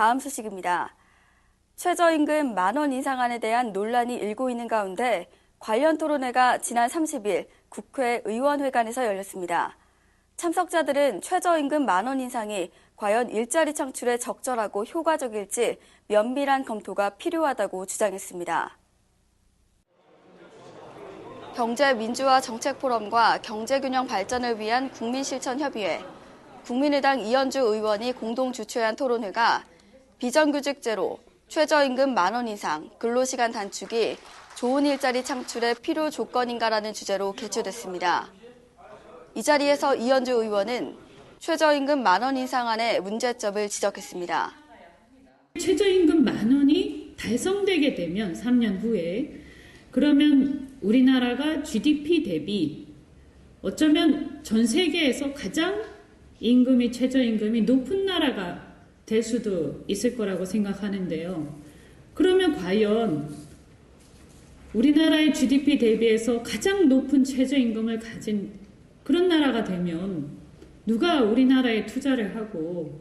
다음 소식입니다. 최저임금 만원 인상안에 대한 논란이 일고 있는 가운데 관련 토론회가 지난 30일 국회 의원회관에서 열렸습니다. 참석자들은 최저임금 만원 인상이 과연 일자리 창출에 적절하고 효과적일지 면밀한 검토가 필요하다고 주장했습니다. 경제민주화 정책포럼과 경제균형 발전을 위한 국민실천협의회, 국민의당 이현주 의원이 공동 주최한 토론회가 비정규직 제로, 최저임금 만원 이상, 근로시간 단축이 좋은 일자리 창출의 필요 조건인가라는 주제로 개최됐습니다. 이 자리에서 이현주 의원은 최저임금 만원 인상안의 문제점을 지적했습니다. 최저임금 만 원이 달성되게 되면 3년 후에 그러면 우리나라가 GDP 대비 어쩌면 전 세계에서 가장 임금이 최저임금이 높은 나라가 될 수도 있을 거라고 생각하는데요. 그러면 과연 우리나라의 GDP 대비해서 가장 높은 최저임금을 가진 그런 나라가 되면 누가 우리나라에 투자를 하고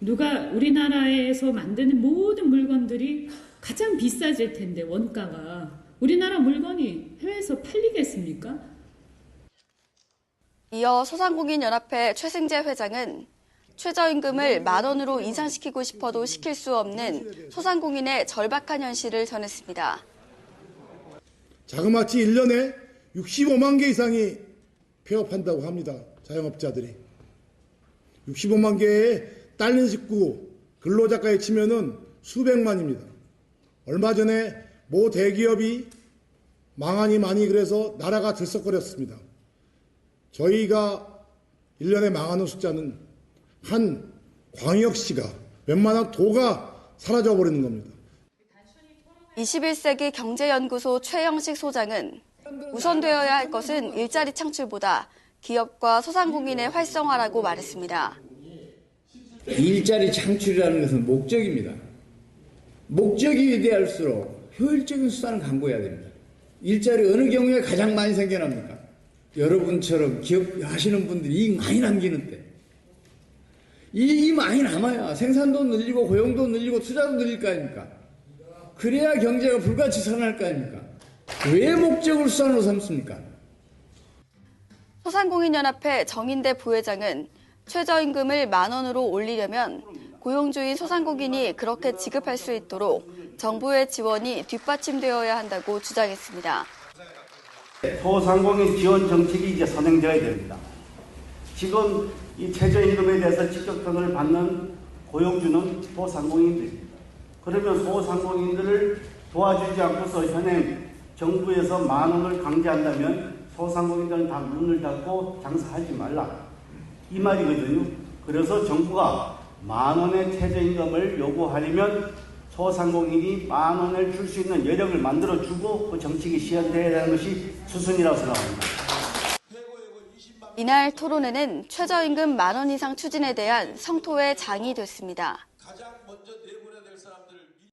누가 우리나라에서 만드는 모든 물건들이 가장 비싸질 텐데 원가가 우리나라 물건이 해외에서 팔리겠습니까? 이어 소상공인연합회 최승재 회장은 최저임금을 만 원으로 인상시키고 싶어도 시킬 수 없는 소상공인의 절박한 현실을 전했습니다. 자그마치 1년에 65만 개 이상이 폐업한다고 합니다. 자영업자들이. 65만 개의 딸린 식구 근로자까지 치면은 수백만입니다. 얼마 전에 모 대기업이 망하니 많이 그래서 나라가 들썩거렸습니다. 저희가 1년에 망하는 숫자는 한 광역시가 웬만한 도가 사라져 버리는 겁니다. 21세기 경제연구소 최영식 소장은 우선되어야 할 것은 일자리 창출보다 기업과 소상공인의 활성화라고 말했습니다. 일자리 창출이라는 것은 목적입니다. 목적이 위대할수록 효율적인 수단을 강구해야 됩니다. 일자리 어느 경우에 가장 많이 생겨납니까? 여러분처럼 기업 하시는 분들이 이익 많이 남기는 때. 이익이 많이 남아야 생산도 늘리고 고용도 늘리고 투자도 늘릴 거 아닙니까? 그래야 경제가 불같이 살아날 거 아닙니까? 왜 목적을 수단으로 삼습니까? 소상공인연합회 정인대 부회장은 최저임금을 만 원으로 올리려면 고용주인 소상공인이 그렇게 지급할 수 있도록 정부의 지원이 뒷받침되어야 한다고 주장했습니다. 소상공인 지원 정책이 이제 선행되어야 됩니다. 지금 이 최저임금에 대해서 직격등을 받는 고용주는 소상공인들입니다. 그러면 소상공인들을 도와주지 않고서 현행 정부에서 만 원을 강제한다면 소상공인들은 다 문을 닫고 장사하지 말라. 이 말이거든요. 그래서 정부가 만 원의 최저임금을 요구하려면 소상공인이 만 원을 줄 수 있는 여력을 만들어 주고 그 정책이 시행되어야 하는 것이 수순이라고 생각합니다. 이날 토론회는 최저임금 만원 이상 추진에 대한 성토의 장이 됐습니다.